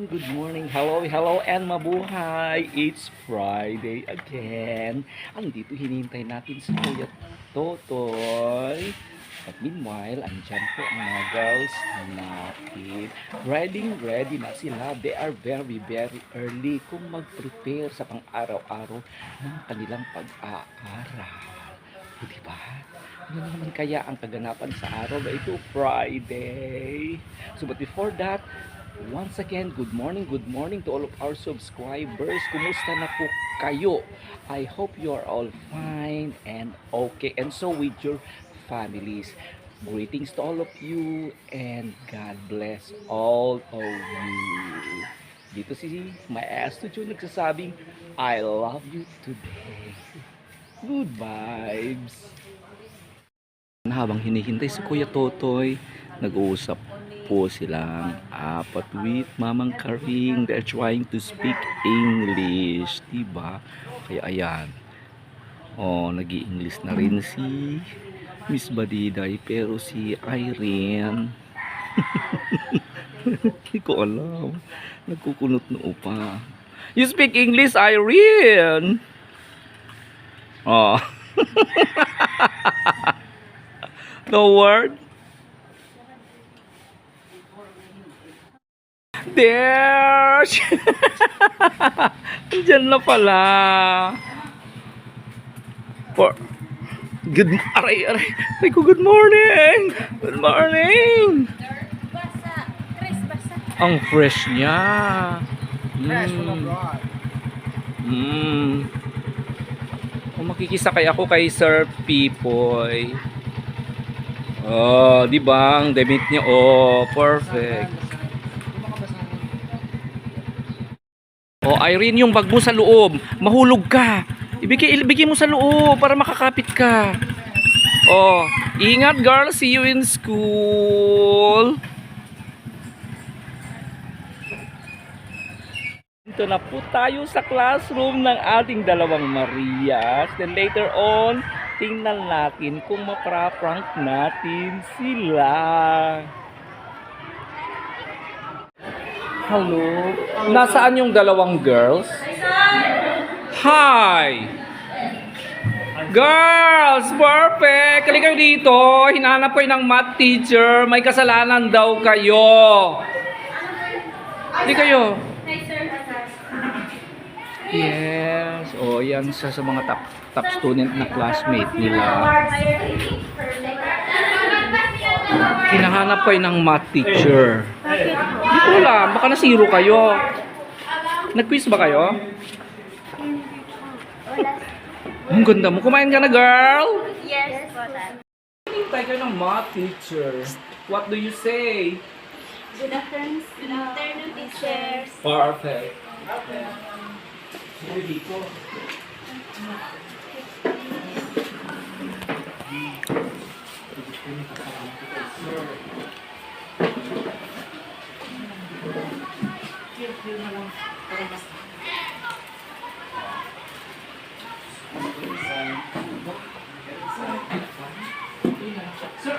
Good morning. Hello, hello, and mabuhay. It's Friday again. Andito hinihintay natin si Kuya Totoy. At meanwhile, andyan po ang mga girls natin. Ready, ready na sila. They are very, very early kung mag-prepare sa pang-araw-araw ng kanilang pag-aaral. O, diba? Ano na naman kaya ang kaganapan sa araw na ito, Friday? So, but before that, Once again, good morning, good morning to all of our subscribers. Kumusta na po kayo? I hope you are all fine and okay. And so with your families. Greetings to all of you and God bless all of you. Dito si Maestro Jun nagsasabing, I love you today. Good vibes. Habang hinihintay si Kuya Totoy, nag-uusap po silang apat with Mamang Karing. They're trying to speak English. Diba? Kaya ayan. Oh, nag english na rin si Miss Badiday. Pero si Irene, hindi ko alam. Nagkukunot na upa. You speak English, Irene? Oh. no word? There! Diyan na pala. For Good aray aray. Ay ko good morning. Good morning. Ang fresh niya. Fresh from Mm. abroad. Mm. Kung makikisakay ako kay Sir Pipoy. Oh, di ba? Ang damit niya. Oh, perfect. Oh, Irene, yung bag mo sa loob. Mahulog ka. Ibigay, ibigay mo sa loob para makakapit ka. Oh, ingat girl. See you in school. Dito na po tayo sa classroom ng ating dalawang Marias. Then later on, tingnan natin kung mapra-prank natin sila. Hello? Nasaan yung dalawang girls? Hi! Girls! Perfect! Kali kayo dito. Hinanap ko ng math teacher. May kasalanan daw kayo. Hindi kayo. Yes. O, yan sa, sa mga top, top student na classmate nila. Hinahanap kayo ng math teacher. Hindi ko alam. Baka nasiro kayo. Nag-quiz ba kayo? Ang ganda mo. Kumain ka na, girl. Yes, po, sir. Hintay kayo ng math teacher. What do you say? Good afternoon. Good afternoon, teachers. Perfect. Dito. Sir,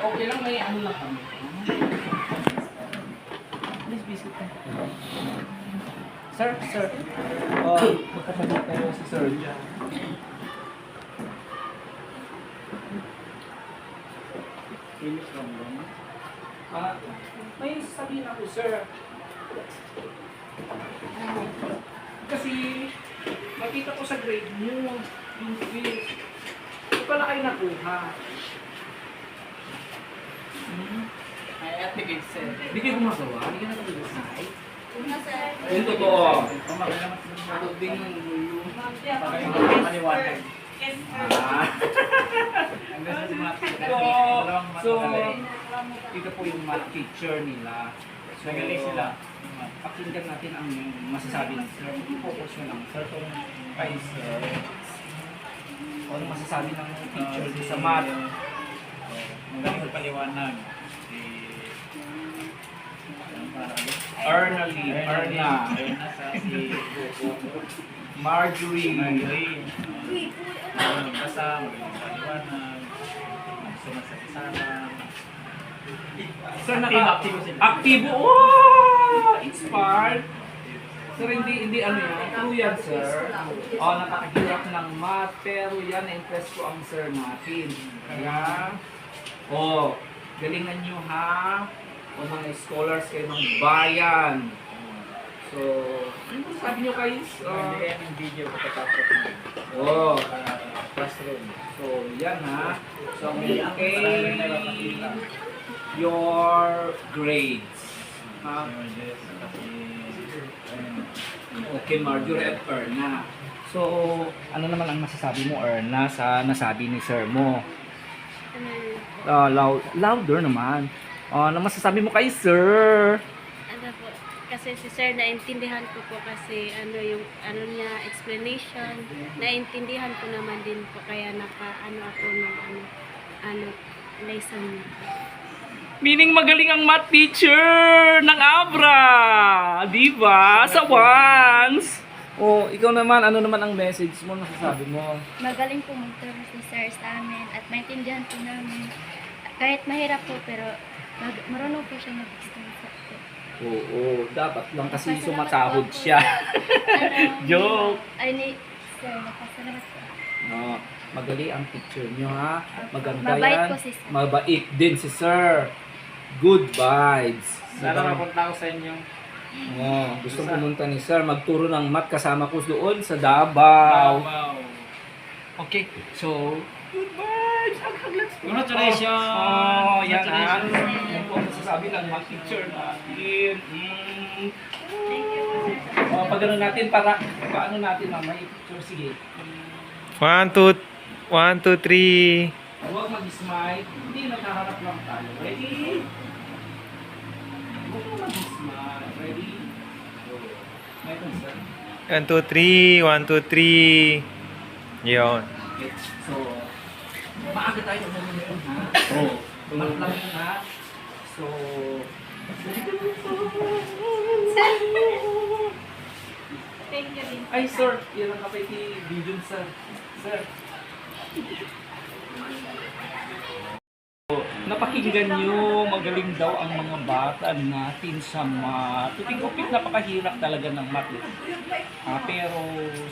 okay lang may ano lang kami. Please visit ka. Sir, sir. Uh, magkapatid tayo si sir. Finish lang ba? Ah, may sasabihin ako, sir. Kasi, makita ko sa grade mo, yung quiz. Hindi pala kayo nakuha. Hmm? Ay, ate kay sir. Hindi kayo gumagawa? Hindi? Una, sir. Yung totoo. Naman sa mga din yung maliwanag. Ah. Ang ganda sa mga So, so, ito po yung math teacher nila. So, Nagaling sila. Pakinggan natin ang masasabi ng sir. Focus nyo lang, sir. Kung kay sir, kung ano masasabi ng teacher Uh, sa math. Magaling sa paliwanag. Si... Ernaly, Erna, Erna sa si Marjorie, Marjorie. Ano, basa, magaling sa paliwanag. Sunod sa kasama. Sir, Active, naka, active sila. Aktibo. Oh! Inspired. Sir, hindi, hindi ano yan. True yan, sir. Oh, nakakahirap ng math, pero yan, na-impress ko ang sir natin. Kaya, oh, galingan nyo ha. O mga scholars kayo ng bayan. So, ano sabi nyo guys? Uh, Hindi yung video ko tapos oh, classroom. so yan ha. So, okay, your grades. Ha? Okay, Marjorie at Erna. So, ano naman ang masasabi mo, Erna, sa nasabi ni sir mo? Ano yun? Uh, loud, louder naman. Uh, ano masasabi mo kay sir? Ano po? Kasi si Sir, naintindihan ko po kasi ano yung ano niya explanation, naintindihan ko naman din po kaya naka ano ako ng ano ano lesson niya. Meaning magaling ang math teacher ng Abra. Di ba? Sa once. Oh, ikaw naman, ano naman ang message mo, nasasabi mo? Magaling po magturo si Sir sa amin at maintindihan po namin. Kahit mahirap po pero mag marunong po siya mag-explain sa atin. Oo, dapat lang kasi sumasahod siya. Ano, Joke. Ay ni Sir, napasalamat po. No, magaling ang teacher nyo ha. Maganda Mabait yan. po si Sir. Mabait din si sir. Good vibes. Sana Diba? mapunta ako sa inyo. Oh, gusto pumunta ni sir. Magturo ng math kasama ko doon sa Davao. Wow. Okay, so, good vibes. Hag-hag, let's go. Congratulations! Oh. Congratulations! Yan po ang masasabi ng math teacher natin. Mm. Thank you. Oh, pag ano natin, para, paano natin mamay picture, sige. One, two, one, two, three. Huwag mag-smile. Hindi, nakaharap lang tayo. Ready? 1, 2, 3. 1, 2, 3. Yun. So, maaga tayo sa mga Oo. So, Thank you. Ay, sir. Yan ang kapay ni Bidun, sir. Sir. Napakinggan nyo, magaling daw ang mga bata natin sa math. Tutik-upik, napakahirap talaga ng math. Ah, pero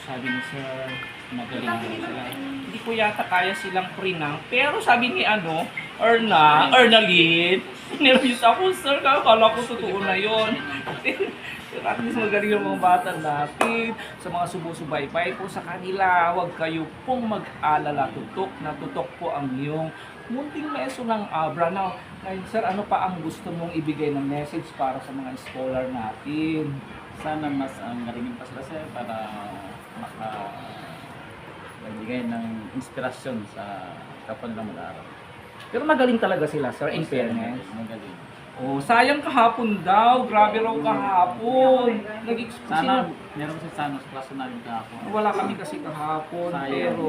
sabi ni sir, magaling daw sila. Hindi ko yata kaya silang prinang. Pero sabi ni ano, Erna, Ernalyn, nervous ako sir, kala ko totoo na yon. Pero at least magaling yung mga bata natin. Sa mga sumusubaybay po sa kanila, huwag kayo pong mag-alala. Tutok na tutok po ang iyong munting meso ng Abra. Now, ngayon sir, ano pa ang gusto mong ibigay na message para sa mga scholar natin? Sana mas ang garingin pa sila sir para maka magbigay ng inspirasyon sa kapwa nila mag-aaral. Pero magaling talaga sila sir, in fairness. Magaling. Oh, sayang kahapon daw. Grabe raw kahapon. Nag-expect Sana, meron kasi sana sa klase namin kahapon. Wala kami kasi kahapon, Sayang. pero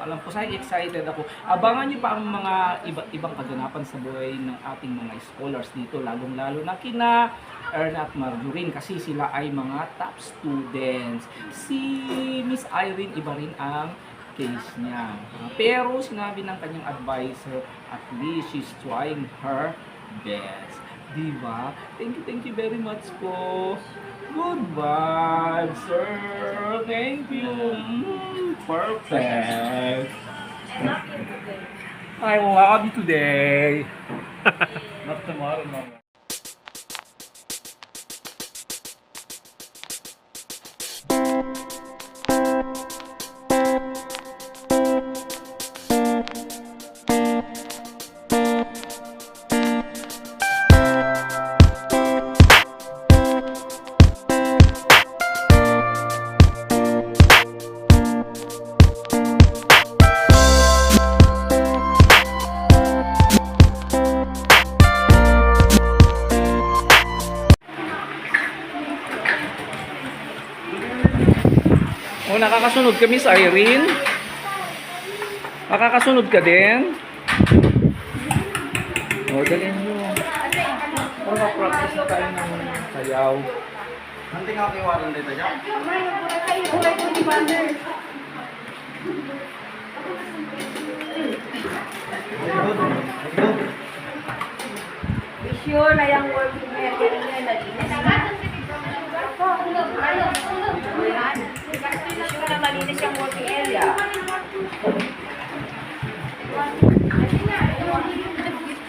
alam ko, sayang excited ako. Abangan niyo pa ang mga iba't ibang kaganapan sa buhay ng ating mga scholars dito, lalong-lalo na kina Erna at Marjorie kasi sila ay mga top students. Si Miss Irene, iba rin ang case niya. Pero sinabi ng kanyang advisor, at least she's trying her best. Diba? Thank you, thank you very much po. Good vibes, sir. Thank you. Mm, Perfect. I love you today. Not tomorrow, no. Oh, nakakasunod ka, Miss Irene? Nakakasunod ka din? Oh, dalhin nyo. Para ma-practice na tayo ng sayaw. Nanti nga kiwaran dito dyan. Sure na yung work niya, malinis yung working area.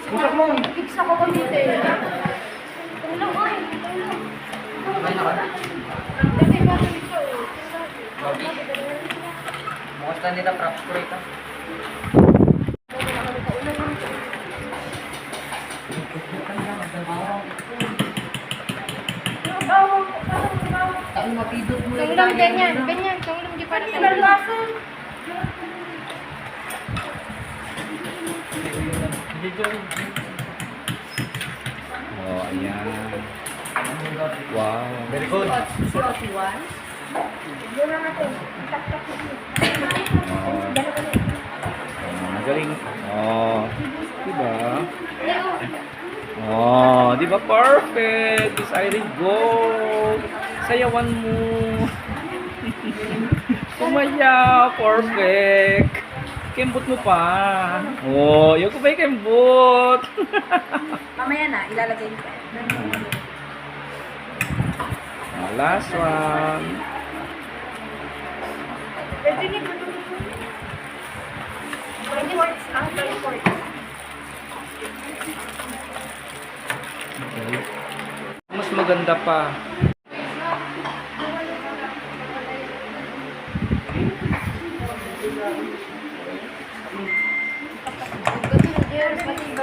Butak mo. Iksa ko kami dito. Tulong ko. May nakat. Kasi ba dito? Bobby. Musta nila prop ko ito. Ganyan, ganyan. Oh, ayan. Wow. Very good. Oh. Magaling. Oh. Diba? Oh, di ba perfect? Miss Irene, go! Sayawan mo. Sumaya, perfect. Kembot mo pa. Oh, yung ko ba yung kembot? Mamaya na, ilalagay ko. Oh, last one. Okay. Mas maganda pa.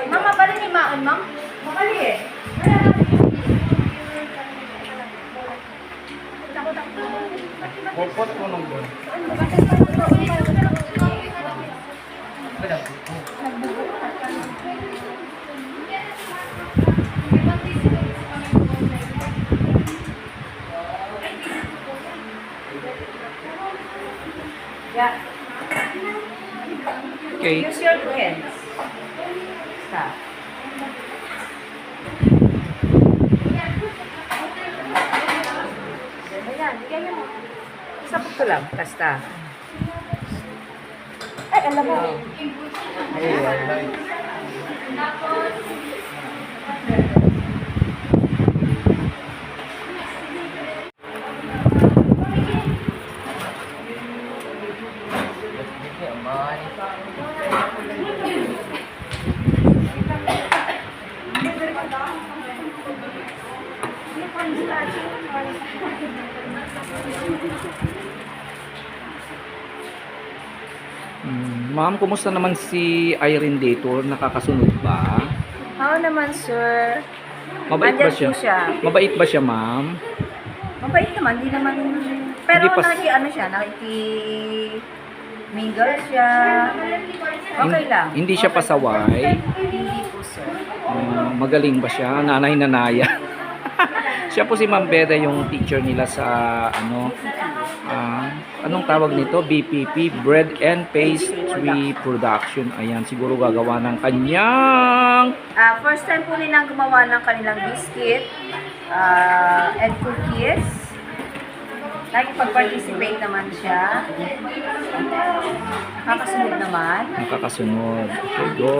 Mama, bali ni Maon, ma'am? Mabali eh. Popot ko nung doon. Yeah. Okay. Use your two hands. Stop. Ayan, bigyan mo. Sapot ko lang, kasta. Ay, alam mo. Mm, Ma'am, kumusta naman si Irene dito? Nakakasunod ba? Oo naman, sir. Mabait ba Andyan siya? po siya. Mabait ba siya, ma'am? Mabait naman, di naman... Pero Hindi pa- nakiki, ano siya, nakiki... Mingle siya. Okay Hin- lang. Hindi siya Okay. pasaway. Hindi po, sir. Ah, magaling ba siya? Nanay nanaya. Siya po si Ma'am Beda yung teacher nila sa ano ah, anong tawag nito? BPP Bread and Pastry Production. Ayan, siguro gagawa ng kanyang Ah, first time po nilang gumawa ng kanilang biscuit ah, and cookies. Nakipag-participate naman siya. Kakasunod naman. nakakasunod. Okay, go.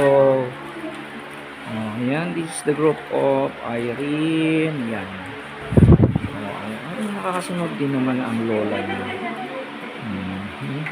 Oh, ayan, this is the group of Irene. Yan. Nakakasunod din naman ang lola niya. Mhm.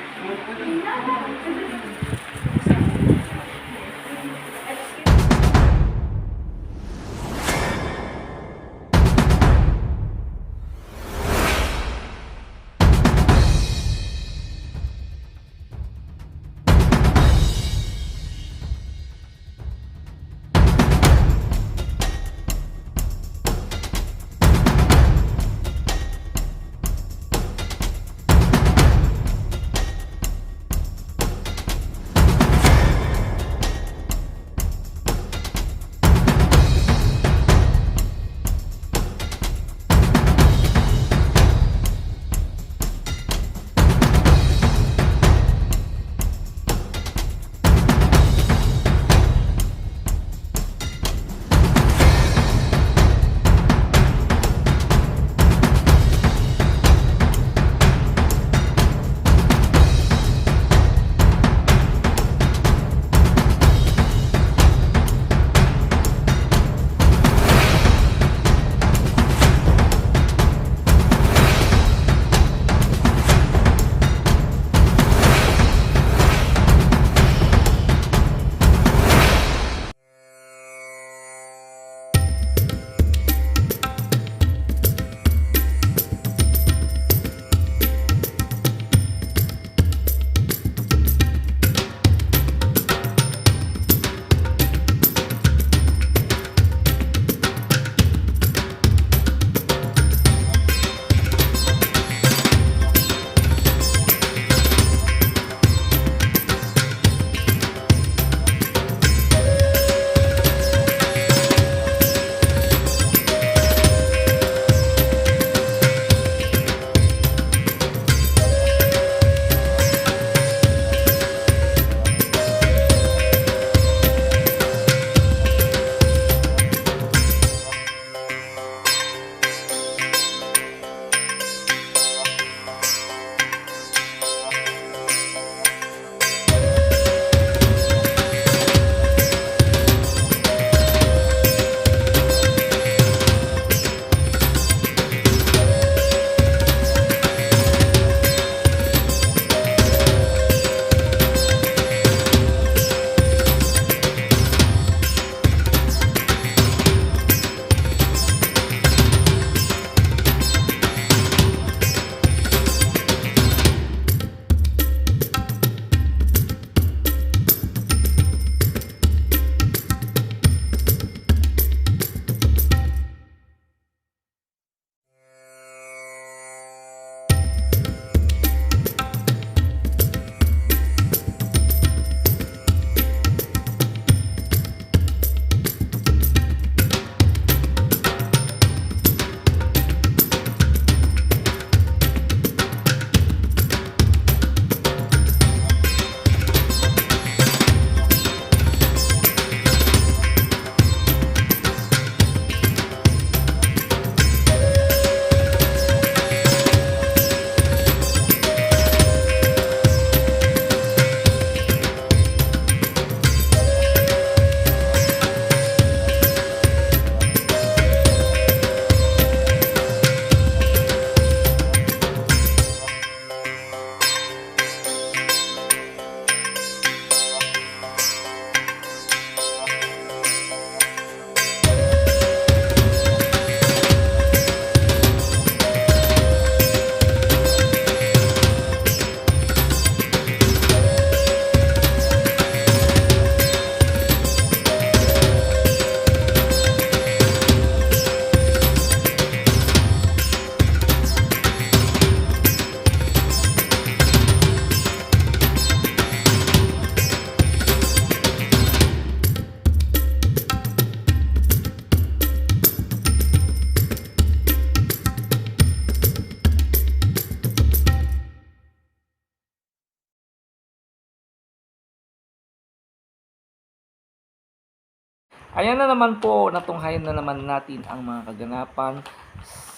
Ayan na naman po, natunghayan na naman natin ang mga kaganapan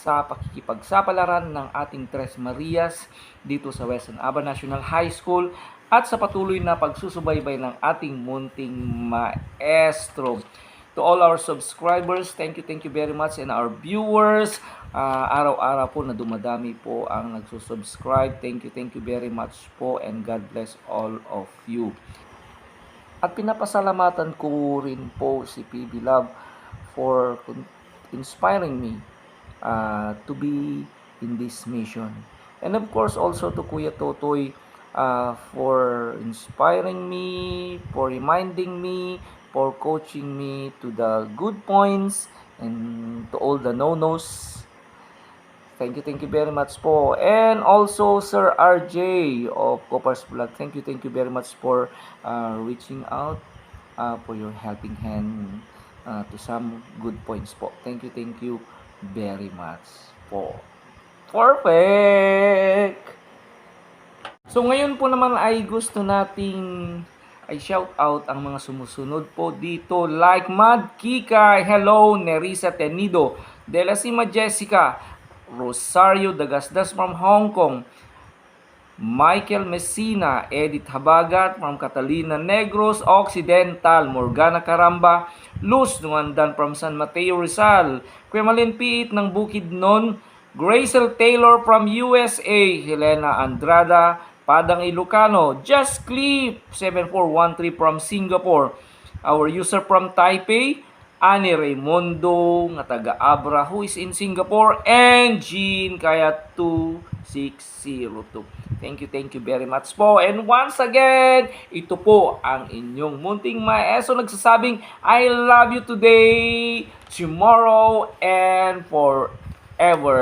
sa pakikipagsapalaran ng ating Tres Marias dito sa Western Aba National High School at sa patuloy na pagsusubaybay ng ating munting maestro. To all our subscribers, thank you, thank you very much. And our viewers, ah, araw-araw po na dumadami po ang nagsusubscribe. Thank you, thank you very much po and God bless all of you. At pinapasalamatan ko rin po si PB Love for inspiring me uh, to be in this mission. And of course also to Kuya Totoy uh, for inspiring me, for reminding me, for coaching me to the good points and to all the no-nos. Thank you, thank you very much po. And also Sir RJ of Coppers Vlog. Thank you, thank you very much for uh, reaching out uh, for your helping hand uh, to some good points po. Thank you, thank you very much po. Perfect! So ngayon po naman ay gusto nating ay shout out ang mga sumusunod po dito like Mad Kika, hello Nerissa Tenido, De La Sima Jessica, Rosario Dagasdas from Hong Kong, Michael Messina, Edith Habagat from Catalina Negros Occidental, Morgana Caramba, Luz Nuandan from San Mateo Rizal, Quemalin Piit ng Bukidnon, Gracel Taylor from USA, Helena Andrada, Padang Ilocano, Just Clip 7413 from Singapore, our user from Taipei, Ani Raimundo, nga taga Abra, who is in Singapore, and Jean Kaya 2602. Thank you, thank you very much po. And once again, ito po ang inyong munting maeso nagsasabing, I love you today, tomorrow, and forever.